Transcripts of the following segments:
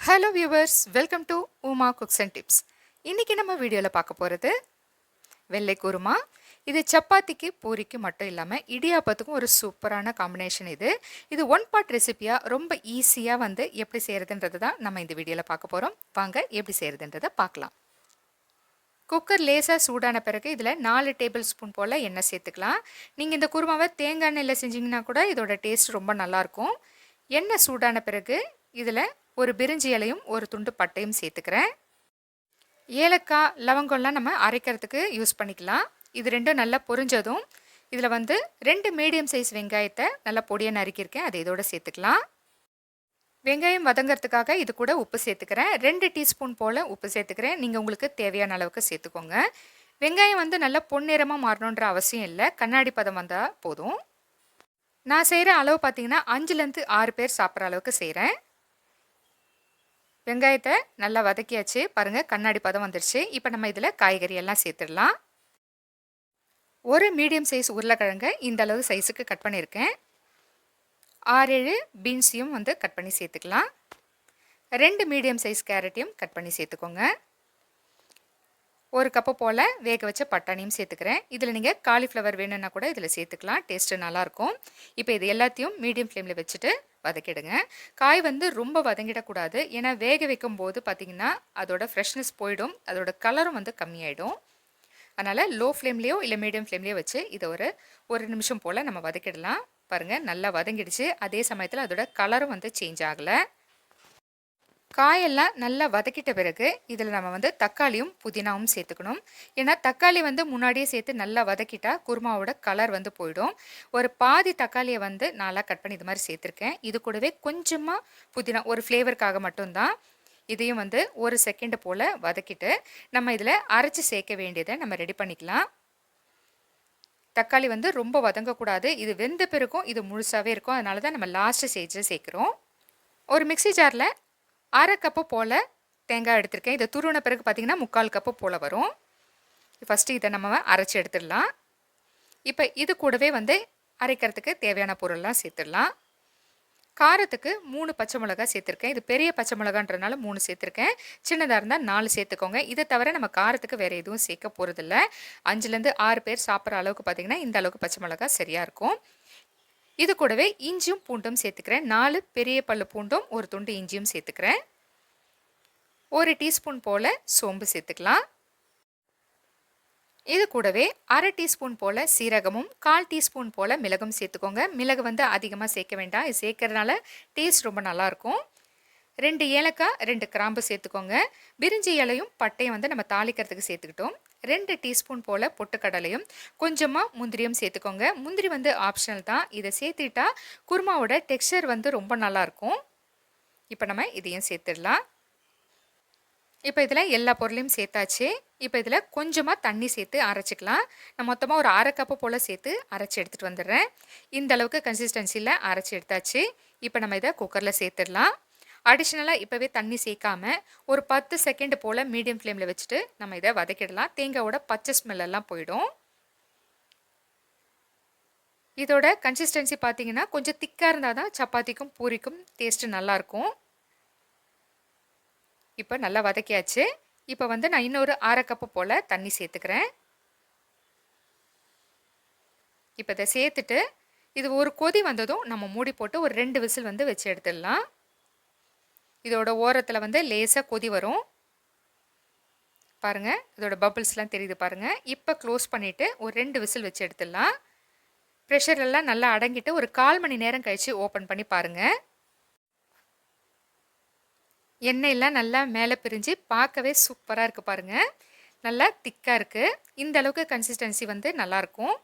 Hello viewers welcome to Uma cooks and tips இன்றைக்கி நம்ம வீடியோவில் பார்க்க போகிறது வெள்ளை குருமா. இது சப்பாத்திக்கு பூரிக்கு மட்டும் இல்லாமல் இடியாப்பத்துக்கும் ஒரு சூப்பரான காம்பினேஷன் இது. இது ஒன் பார்ட் ரெசிபியாக ரொம்ப ஈஸியாக வந்து எப்படி செய்கிறதுன்றது தான் நம்ம இந்த வீடியோவில் பார்க்க போகிறோம் வாங்க எப்படி செய்கிறதுன்றதை பார்க்கலாம். குக்கர் லேசாக சூடான பிறகு இதில் நாலு டேபிள் ஸ்பூன் போல் எண்ணெய் சேர்த்துக்கலாம். நீங்கள் இந்த குருமாவை தேங்காய் எண்ணெயில் செஞ்சிங்கன்னா கூட இதோட டேஸ்ட் ரொம்ப நல்லாயிருக்கும் எண்ணெய் சூடான பிறகு இதில் ஒரு பிரிஞ்சி இலையும் ஒரு துண்டு பட்டையும் சேர்த்துக்கிறேன். ஏலக்காய் லவங்கம்லாம் நம்ம அரைக்கிறதுக்கு யூஸ் பண்ணிக்கலாம். இது ரெண்டும் நல்லா பொரிஞ்சதும் இதில் வந்து ரெண்டு மீடியம் சைஸ் வெங்காயத்தை நல்லா பொடியாக நறுக்கியிருக்கேன் அதை இதோட சேர்த்துக்கலாம். வெங்காயம் வதங்கிறதுக்காக இது கூட உப்பு சேர்த்துக்கிறேன். ரெண்டு டீஸ்பூன் போல் உப்பு சேர்த்துக்கிறேன். நீங்கள் உங்களுக்கு தேவையான அளவுக்கு சேர்த்துக்கோங்க. வெங்காயம் வந்து நல்லா பொன்னிறமாக மாறணுன்ற அவசியம் இல்லை. கண்ணாடி பதம் வந்தால் போதும். நான் செய்கிற அளவு பார்த்தீங்கன்னா அஞ்சுலேருந்து ஆறு பேர் சாப்பிட்ற அளவுக்கு செய்கிறேன் வெங்காயத்தை நல்லா வதக்கியாச்சு. பாருங்கள் கண்ணாடி பதம் வந்துடுச்சு இப்போ நம்ம இதில் காய்கறி எல்லாம் சேர்த்துடலாம். ஒரு மீடியம் சைஸ் உருளைக்கிழங்கை இந்த அளவு சைஸுக்கு கட் பண்ணியிருக்கேன். ஆறேழு பீன்ஸையும் வந்து கட் பண்ணி சேர்த்துக்கலாம். ரெண்டு மீடியம் சைஸ் கேரட்டையும் கட் பண்ணி சேர்த்துக்கோங்க. ஒரு கப்பு போல் வேக வச்ச பட்டாணியும் சேர்த்துக்கிறேன். இதில் நீங்கள் காலிஃப்ளவர் வேணும்னா கூட இதில் சேர்த்துக்கலாம். டேஸ்ட்டு நல்லாயிருக்கும் இப்போ இது எல்லாத்தையும் மீடியம் ஃப்ளேமில் வச்சுட்டு வதக்கிடுங்க. காய் வந்து ரொம்ப வதங்கிடக்கூடாது. ஏன்னா வேக வைக்கும் போது பார்த்திங்கன்னா அதோட ஃப்ரெஷ்னஸ் போயிடும். அதோட கலரும் வந்து கம்மியாயிடும். அதனால் லோ ஃப்ளேம்லேயோ இல்லை மீடியம் ஃப்ளேம்லேயோ வச்சு இதை ஒரு ஒரு நிமிஷம் போல் நம்ம வதக்கிடலாம். பாருங்கள் நல்லா வதங்கிடுச்சு. அதே சமயத்தில் அதோட கலரும் வந்து சேஞ்ச் ஆகலை. காயெல்லாம் நல்லா வதக்கிட்ட பிறகு இதில் நம்ம வந்து தக்காளியும் புதினாவும் சேர்த்துக்கணும். ஏன்னா தக்காளி வந்து முன்னாடியே சேர்த்து நல்லா வதக்கிட்டா குருமாவோட கலர் வந்து போயிடும். ஒரு பாதி தக்காளியை வந்து நல்லா கட் பண்ணி இது மாதிரி சேர்த்துருக்கேன். இது கூடவே கொஞ்சமாக புதினா ஒரு ஃப்ளேவருக்காக மட்டும்தான் இதையும் வந்து ஒரு செகண்டு போல் வதக்கிட்டு நம்ம இதில் அரைச்சி சேர்க்க வேண்டியதை நம்ம ரெடி பண்ணிக்கலாம். தக்காளி வந்து ரொம்ப வதங்கக்கூடாது. இது வெந்த பிறகும் இது முழுசாகவே இருக்கும். அதனால தான் நம்ம லாஸ்ட்டு ஸ்டேஜில் சேர்க்குறோம். ஒரு மிக்சி ஜாரில் அரை கப்பு போல் தேங்காய் எடுத்திருக்கேன். இதை துருவின பிறகு பார்த்திங்கன்னா முக்கால் கப்பு போல் வரும். ஃபஸ்ட்டு இதை நம்ம அரைச்சி எடுத்துடலாம். இப்போ இது கூடவே வந்து அரைக்கிறதுக்கு தேவையான பொருள்லாம் சேர்த்துடலாம். காரத்துக்கு மூணு பச்சை மிளகா சேர்த்துருக்கேன். இது பெரிய பச்சை மிளகான்றனால மூணு சேர்த்துருக்கேன். சின்னதாக இருந்தால் நாலு சேர்த்துக்கோங்க. இதை தவிர நம்ம காரத்துக்கு வேறு எதுவும் சேர்க்க போகிறதில்ல அஞ்சுலேருந்து ஆறு பேர் சாப்பிட்ற அளவுக்கு பார்த்திங்கன்னா இந்த அளவுக்கு பச்சை மிளகா சரியாக இருக்கும். இது கூடவே இஞ்சியும் பூண்டும் சேர்த்துக்கிறேன். நாலு பெரிய பல்லு பூண்டும் ஒரு துண்டு இஞ்சியும் சேர்த்துக்கிறேன். ஒரு டீஸ்பூன் போல் சோம்பு சேர்த்துக்கலாம். இது கூடவே அரை டீஸ்பூன் போல் சீரகமும் கால் டீஸ்பூன் போல் மிளகும் சேர்த்துக்கோங்க. மிளகு வந்து அதிகமாக சேர்க்க வேண்டாம். இது சேர்க்கறதுனால டேஸ்ட் ரொம்ப நல்லாயிருக்கும். ரெண்டு ஏலக்காய் ரெண்டு கிராம்பு சேர்த்துக்கோங்க. பிரிஞ்சி இலையும் பட்டையும் வந்து நம்ம தாளிக்கிறதுக்கு சேர்த்துக்கிட்டோம். ரெண்டு டீஸ்பூன் போல் பொட்டுக்கடலையும் கொஞ்சமாக முந்திரியும் சேர்த்துக்கோங்க. முந்திரி வந்து ஆப்ஷனல் தான். இதை சேர்த்துட்டா குருமாவோட டெக்ஸ்சர் வந்து ரொம்ப நல்லாயிருக்கும். இப்போ நம்ம இதையும் சேர்த்துடலாம். இப்போ இதில் எல்லா பொருளையும் சேர்த்தாச்சு. இப்போ இதில் கொஞ்சமாக தண்ணி சேர்த்து அரைச்சிக்கலாம். நான் மொத்தமாக ஒரு அரை கப்பு போல் சேர்த்து அரைச்சி எடுத்துகிட்டு வந்துடுறேன். இந்த அளவுக்கு கன்சிஸ்டன்சியில் அரைச்சி எடுத்தாச்சு. இப்போ நம்ம இதை குக்கரில் சேர்த்துடலாம். அடிஷ்னலாக இப்போவே தண்ணி சேர்க்காம ஒரு பத்து செகண்ட் போல் மீடியம் ஃப்ளேமில் வச்சுட்டு நம்ம இதை வதக்கிடலாம். தேங்காவோட பச்சை ஸ்மெல்லாம் போயிடும். இதோட கன்சிஸ்டன்சி பார்த்தீங்கன்னா கொஞ்சம் திக்காக இருந்தால் தான் சப்பாத்திக்கும் பூரிக்கும் டேஸ்ட்டு நல்லாயிருக்கும். இப்போ நல்லா வதக்கியாச்சு. இப்போ வந்து நான் இன்னொரு அரை கப்பு போல் தண்ணி சேர்த்துக்கிறேன். இப்போ இதை சேர்த்துட்டு இது ஒரு கொதி வந்ததும் நம்ம மூடி போட்டு ஒரு ரெண்டு விசில் வந்து வச்சு எடுத்துடலாம். இதோட ஓரத்தில் வந்து லேசாக கொதி வரும். பாருங்கள் இதோட பபுள்ஸ்லாம் தெரியுது பாருங்கள் இப்போ க்ளோஸ் பண்ணிவிட்டு ஒரு ரெண்டு விசில் வச்சு எடுத்துடலாம். ப்ரெஷர் எல்லாம் நல்லா அடங்கிட்டு ஒரு கால் மணி நேரம் கழித்து ஓப்பன் பண்ணி பாருங்கள் எண்ணெயெல்லாம் நல்லா மேலே பிரிஞ்சு பார்க்கவே சூப்பராக இருக்குது பாருங்கள் நல்லா திக்காக இருக்குது இந்த அளவுக்கு கன்சிஸ்டன்சி வந்து நல்லாயிருக்கும்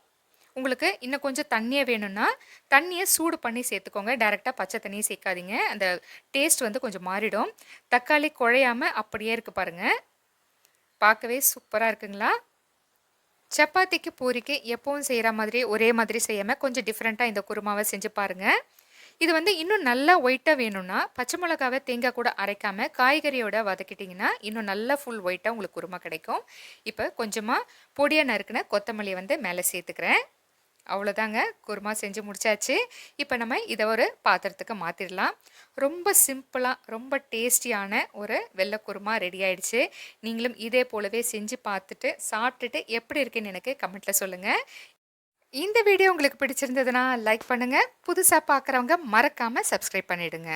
உங்களுக்கு இன்னும் கொஞ்சம் தண்ணியாக வேணும்னா தண்ணியை சூடு பண்ணி சேர்த்துக்கோங்க. டேரெக்டாக பச்சை தண்ணியை சேர்க்காதீங்க. அந்த டேஸ்ட் வந்து கொஞ்சம் மாறிடும். தக்காளி குழையாமல் அப்படியே இருக்குது பாருங்கள் பார்க்கவே சூப்பராக இருக்குங்களா? சப்பாத்திக்கு பூரிக்கு எப்பவும் செய்கிற மாதிரி ஒரே மாதிரி செய்யாமல் கொஞ்சம் டிஃப்ரெண்ட்டாக இந்த குருமாவை செஞ்சு பாருங்கள் இது வந்து இன்னும் நல்லா ஒயிட்டாக வேணும்னா பச்சை மிளகாவை தேங்காய் கூட அரைக்காமல் காய்கறியோட வதக்கிட்டிங்கன்னா இன்னும் நல்லா ஃபுல் ஒயிட்டாக உங்களுக்கு குருமா கிடைக்கும். இப்போ கொஞ்சமாக பொடியாக நறுக்குன கொத்தமல்லியை வந்து மேலே சேர்த்துக்கிறேன். அவ்வளோதாங்க. குருமா செஞ்சு முடிச்சாச்சு. இப்போ நம்ம இதை ஒரு பாத்திரத்துக்கு மாற்றிடலாம் ரொம்ப சிம்பிளாக ரொம்ப டேஸ்டியான ஒரு வெள்ளை குருமா ரெடி ஆயிடுச்சு. நீங்களும் இதே போலவே செஞ்சு பார்த்துட்டு சாப்பிட்டுட்டு எப்படி இருக்குன்னு எனக்கு கமெண்ட்டில் சொல்லுங்கள் இந்த வீடியோ உங்களுக்கு பிடிச்சிருந்ததுன்னா லைக் பண்ணுங்கள் புதுசாக பார்க்குறவங்க மறக்காமல் சப்ஸ்கிரைப் பண்ணிவிடுங்க